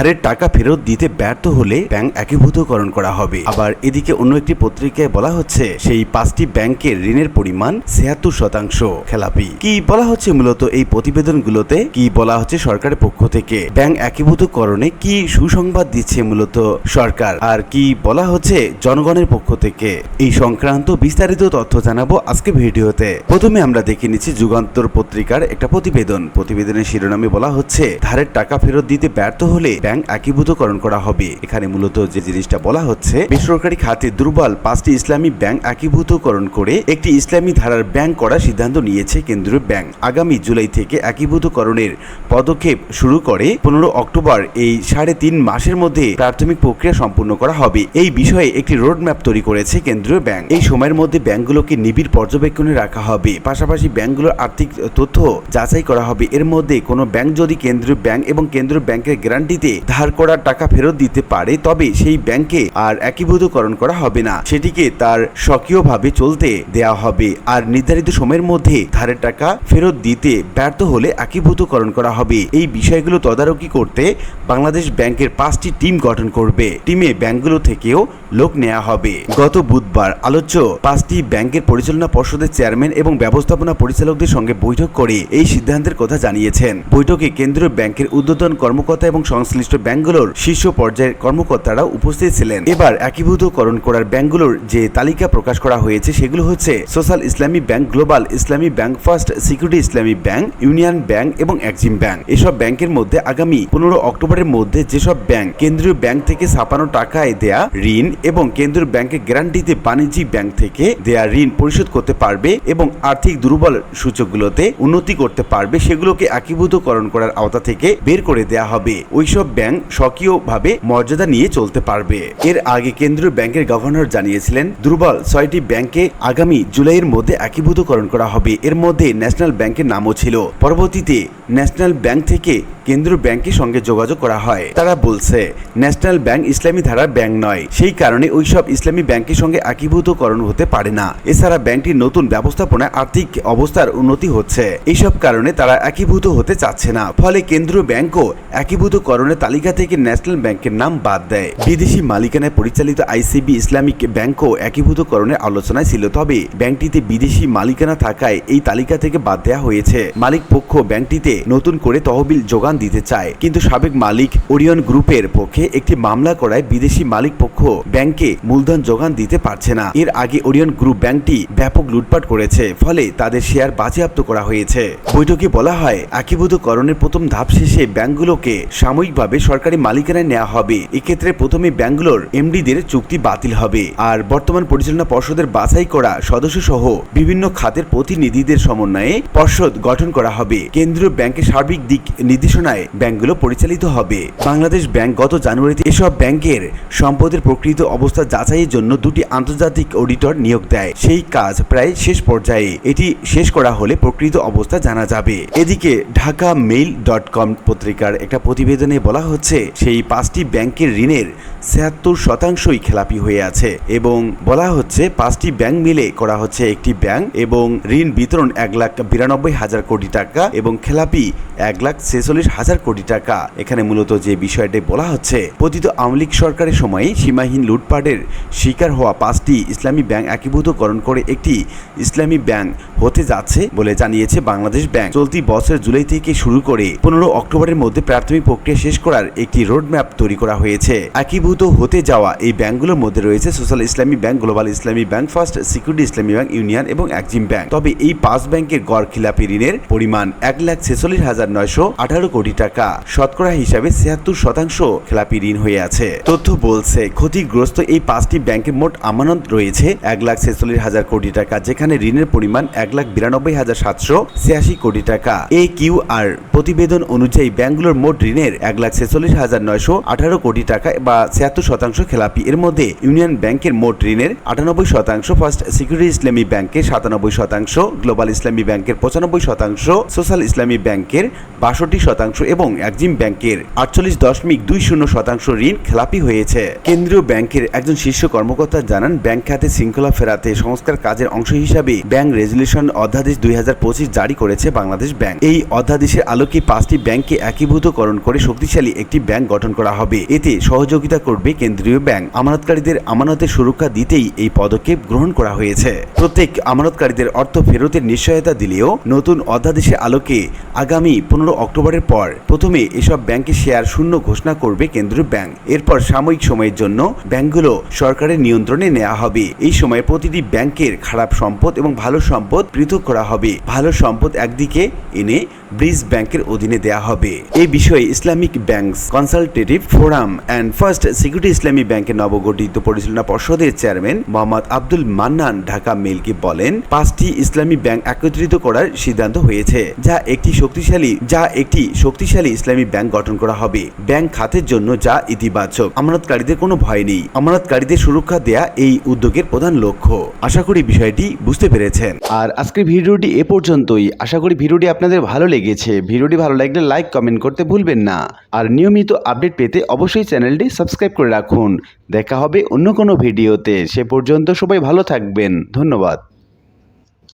ধারের টাকা ফেরত দিতে ব্যর্থ হলে ব্যাংক একীভূতকরণ করা হবে। আবার এদিকে অন্য একটি পত্রিকায় বলা হচ্ছে, সেই পাঁচটি ব্যাংকের ঋণের পরিমাণ ছিয়াত্তর শতাংশ। খেলাপি। কি বলা হচ্ছে মূলত এই প্রতিবেদনগুলোতে? কি বলা হচ্ছে সরকারের পক্ষ থেকে? ব্যাংক একীভূতকরণে কি সুসংবাদ দিচ্ছে মূলত সরকার? আর কি বলা হচ্ছে জনগণের পক্ষ থেকে? এই সংক্রান্ত বিস্তারিত তথ্য জানাব আজকে ভিডিওতে। প্রথমে আমরা দেখে নিচ্ছি যুগান্তর পত্রিকার একটা প্রতিবেদন। প্রতিবেদনের শিরোনামে বলা হচ্ছে, ধারের টাকা ফেরত দিতে ব্যর্থ হলে ব্যাংক একীভূতকরণ করা হবে। এখানে মূলত যে জিনিসটা বলা হচ্ছে, বেসরকারি খাতে দুর্বল পাঁচটি ইসলামী ব্যাংক একীভূতকরণ করে একটি ইসলামী ধারার ব্যাংক করার সিদ্ধান্ত নিয়েছে কেন্দ্রীয় ব্যাংক। আগামী জুলাই থেকে একীভূতকরণের পদক্ষেপ শুরু করে পনেরো অক্টোবর, এই সাড়ে তিন মাসের মধ্যে প্রাথমিক প্রক্রিয়া সম্পূর্ণ করা হবে। এই বিষয়ে একটি রোড ম্যাপ তৈরি করেছে কেন্দ্রীয় ব্যাংক। এই সময়ের মধ্যে ব্যাংকগুলোকে নিবিড় পর্যবেক্ষণে রাখা হবে। পাশাপাশি ব্যাংকগুলোর আর্থিক তথ্য যাচাই করা হবে। এর মধ্যে কোনো ব্যাংক যদি কেন্দ্রীয় ব্যাংক এবং কেন্দ্রীয় ব্যাংকের গ্যারান্টিতে ধার করা টাকা ফেরত দিতে পারে, তবে সেই ব্যাংকে আর একীভূতকরণ করা হবে না। সেটিকে তার স্বকীয়ভাবে চলতে দেওয়া হবে। আর নির্ধারিত সময়ের মধ্যে ধারের টাকা ফেরত দিতে ব্যর্থ হলে একীভূতকরণ করা হবে। এই বিষয়গুলো তদারকি করতে বাংলাদেশ ব্যাংকের পাঁচটি টিম গঠন করবে। টিমে ব্যাংকগুলো থেকেও লোক নেওয়া হবে। গত বুধবার আলোচ্য পাঁচটি ব্যাংকের পরিচালনা পর্ষদের চেয়ারম্যান এবং ব্যবস্থাপনা পরিচালকদের সঙ্গে বৈঠক করে এই সিদ্ধান্তের কথা জানিয়েছেন। বৈঠকে কেন্দ্রীয় ব্যাংকের উদ্বোধন কর্মকর্তা এবং সংশ্লিষ্ট ব্যাংকগুলোর শীর্ষ পর্যায়ের কর্মকর্তারা উপস্থিত ছিলেন। এবার একীভূতকরণ করার ব্যাংকগুলোর যে তালিকা প্রকাশ করা হয়েছে, সেগুলো হচ্ছে social Islami bank, global Islami bank, first security Islami bank, union bank এবং এক্সিম ব্যাংক। এসব ব্যাংকের মধ্যে আগামী পনেরো অক্টোবরের মধ্যে যেসব ব্যাংক কেন্দ্রীয় ব্যাংক থেকে ছাপানো টাকায় দেয়া ঋণ এবং কেন্দ্রীয় ব্যাংকের গ্যারান্টিতে বাণিজ্যিক ব্যাংক থেকে দেয়া ঋণ পরিশোধ করতে পারবে এবং আর্থিক দুর্বল সূচকগুলোতে উন্নতি করতে পারবে, সেগুলোকে একীভূতকরণ করার আওতা থেকে বের করে দেয়া হবে। ওইসব ব্যাংক স্বকীয়ভাবে মর্যাদা নিয়ে চলতে পারবে। এর আগে কেন্দ্রীয় ব্যাংকের গভর্নর জানিয়েছিলেন, দুর্বল ছয়টি ব্যাংকে আগামী জুলাইয়ের মধ্যে একীভূতকরণ করা হবে। এর মধ্যে ন্যাশনাল ব্যাংকের নামও ছিল। পরবর্তীতে ন্যাশনাল ব্যাংক থেকে কেন্দ্রীয় ব্যাংকের সঙ্গে যোগাযোগ করা হয়। তারা বলছে, ন্যাশনাল ব্যাংক ইসলামী ধারার ব্যাংক নয়। সেই কারণে ওইসব ইসলামী ব্যাংকের সঙ্গে একীভূতকরণ হতে পারে না। এছাড়া ব্যাংকটির নতুন ব্যবস্থাপনায় আর্থিক অবস্থার উন্নতি হচ্ছে। এইসব কারণে তারা একীভূত হতে চাচ্ছে না। ফলে কেন্দ্রীয় ব্যাংকও একীভূতকরণের তালিকা থেকে ন্যাশনাল ব্যাংকের নাম বাদ দেয়। বিদেশি মালিকানায় পরিচালিত আইসিবি ইসলামিক ব্যাংকও একীভূতকরণের আলোচনায় ছিল। তবে ব্যাংকটিতে বিদেশি মালিকানা থাকায় এই তালিকা থেকে বাদ দেওয়া হয়েছে। মালিক পক্ষ ব্যাংকটিতে নতুন করে তহবিল যোগান দিতে চায়। কিন্তু সাবেক মালিক ওরিয়ন গ্রুপের পক্ষে একটি মামলা করায় বিদেশি মালিক পক্ষ ব্যাংকে মূলধন যোগান দিতে পারছে না। এর আগে ওরিয়ন গ্রুপ ব্যাংকটি ব্যাপক লুটপাট করেছে, ফলে তাদের শেয়ার বাজেয়াপ্ত করা হয়েছে। বৈঠকে বলা হয় একীভূতকরণের প্রথম ধাপ শেষে ব্যাংকগুলোকে সাময়িকভাবে সরকারি মালিকানায় নেওয়া হবে। এক্ষেত্রে প্রথমে ব্যাংকগুলোর এমডিদের চুক্তি বাতিল হবে। আর বর্তমান পরিচালনা পর্ষদের বাছাই করা সদস্য সহ বিভিন্ন খাতের প্রতিনিধিদের সমন্বয়ে পর্ষদ গঠন করা হবে। কেন্দ্রীয় ব্যাংকের সার্বিক দিক নির্দেশনায় ব্যাংকগুলো পরিচালিত হবে। বাংলাদেশ ব্যাংক গত জানুয়ারিতে এসব ব্যাংকের সম্পদের প্রকৃত অবস্থা যাচাইয়ের জন্য দুটি আন্তর্জাতিক অডিটর নিয়োগ দেয়। সেই কাজ প্রায় শেষ পর্যায়ে এটি শেষ করা হলে প্রকৃত অবস্থা জানা যাবে। এদিকে ঢাকা মেইল ডট কম পত্রিকার একটা প্রতিবেদনে বলা হচ্ছে, সেই পাঁচটি ব্যাংকের ঋণের ছিয়াত্তর শতাংশই খেলাপি হয়ে আছে এবং বলা হচ্ছে পাঁচটি ব্যাংক মিলে করা হচ্ছে একটি ব্যাংক এবং ঋণ বিতরণ এক লাখ বিরানব্বই হাজার কোটি টাকা এবং খেলাপি এক লাখ ছেচল্লিশ হাজার কোটি টাকা। এখানে মূলত যে বিষয়টি বলা হচ্ছে, পতিত আওয়ামী লীগ সরকারের সময় সীমাহীন লুটপাটের শিকার হওয়া পাঁচটি ইসলামী ব্যাংক একীভূতকরণ করে একটি ইসলামী ব্যাংক হতে যাচ্ছে বলে জানিয়েছে বাংলাদেশ ব্যাংক। চলতি বছর জুলাই থেকে শুরু করে পনেরো অক্টোবরের মধ্যে প্রাথমিক প্রক্রিয়া শেষ করার একটি রোডম্যাপ তৈরি করা হয়েছে। একীভূত হতে যাওয়া এই ব্যাংকগুলোর মধ্যে রয়েছে social Islami bank, global Islami bank, first security Islami bank, union এবং এক্সিম ব্যাংক। তবে এই পাঁচ ব্যাংকের গড় খিলাপি ঋণের পরিমাণ এক লাখ ছেচল্লিশ হাজার নয়শো আঠারো কোটি টাকা। শতকরা হিসাবে ছিয়াত্তর শতাংশ খেলাপি ঋণ হয়ে আছে। তথ্য বলছে, ক্ষতিগ্রস্ত এই পাঁচটি ব্যাংকের মোট আমানত রয়েছে এক লাখ ছেচল্লিশ হাজার কোটি টাকা, যেখানে ঋণের পরিমাণ এক লাখ বিরানব্বই হাজার সাতশো ছিয়াশি কোটি টাকা। এ কিউ আর প্রতিবেদন অনুযায়ী ব্যাংকগুলোর মোট ঋণের এক লাখ ছেচল্লিশ হাজার নয়শো আঠারো কোটি টাকা বা ছিয়াত্তর শতাংশ খেলাপি। এর মধ্যে ইউনিয়ন ব্যাংকের মোট ঋণের আটানব্বই শতাংশ ফার্স্ট সিকিউরিটি ইসলামী ব্যাংকের সাতানব্বই শতাংশ, গ্লোবাল ইসলামী ব্যাংকের পঁচানব্বই শতাংশ, সোশ্যাল ইসলামী ব্যাংকের বাষট্টি শতাংশ এবং এক্সিম ব্যাংকের আটচল্লিশ দশমিক দুই শূন্য শতাংশ ঋণ খেলাপি হয়েছে। কেন্দ্রীয় ব্যাংকের একজন শীর্ষ কর্মকর্তা জানান, ব্যাংক খাতে শৃঙ্খলা ফেরাতে সংস্কার কাজের অংশ হিসাবে ব্যাংক রেজলিউশন অধ্যাদেশ দুই জারি করেছে বাংলাদেশ ব্যাংক। এই অধ্যাদেশের আলোকে পাঁচটি ব্যাংককে একীভূতকরণ করে শক্তিশালী একটি ব্যাংক গঠন করা হবে। এতে সহযোগিতা করবে কেন্দ্রীয় ব্যাংক। আমানতকারীদের আমানতের সুরক্ষা দিতেই এই পদক্ষেপ গ্রহণ করা হয়েছে। প্রত্যেক আমানতকারীদের অর্থ ফেরতের নিশ্চয়তা দিলেও নতুন অধ্যাদেশের আলোকে আগামী পনেরো অক্টোবরের পর প্রথমে এসব ব্যাংকের শেয়ার শূন্য ঘোষণা করবে কেন্দ্রীয় ব্যাংক। এরপর সাময়িক সময়ের জন্য ব্যাংকগুলো সরকারের নিয়ন্ত্রণে নেওয়া হবে। এই সময় প্রতিটি ব্যাংকের খারাপ সম্পদ এবং ভালো সম্পদ পৃথক করা হবে। ভালো সম্পদ একদিকে এনে ব্রিজ ব্যাংকের অধীনে দেওয়া হবে। এই বিষয়ে Islamic bank consultative forum and first security Islami ব্যাংকের নবগঠিত পরিচালনা পর্ষদের চেয়ারম্যান মোহাম্মদ আব্দুল মান্নান ঢাকা মেলকে বলেন, পাঁচটি ইসলামী ব্যাংক একত্রিত করার সিদ্ধান্ত হয়েছে, যা একটি শক্তিশালী, যা একটি শক্তিশালী ইসলামী ব্যাংক গঠন করা হবে। ব্যাংক খাতের জন্য যা ইতিবাচক। আমানতকারীদের কোনো ভয় নেই। আমানতকারীদের সুরক্ষা দেয়া এই উদ্যোগের প্রধান লক্ষ্য। আশা করি বিষয়টি বুঝতে পেরেছেন। আর আজকের ভিডিওটি এ পর্যন্তই। আশা করি ভিডিওটি আপনাদের ভালো লেগেছে। ভিডিওটি ভালো লাগলে লাইক, কমেন্ট করতে ভুলবেন না। আর নিয়মিত আপডেট পেতে অবশ্যই চ্যানেলটি সাবস্ক্রাইব করে রাখুন। দেখা হবে অন্য কোনো ভিডিওতে। সে পর্যন্ত সবাই ভালো থাকবেন। ধন্যবাদ।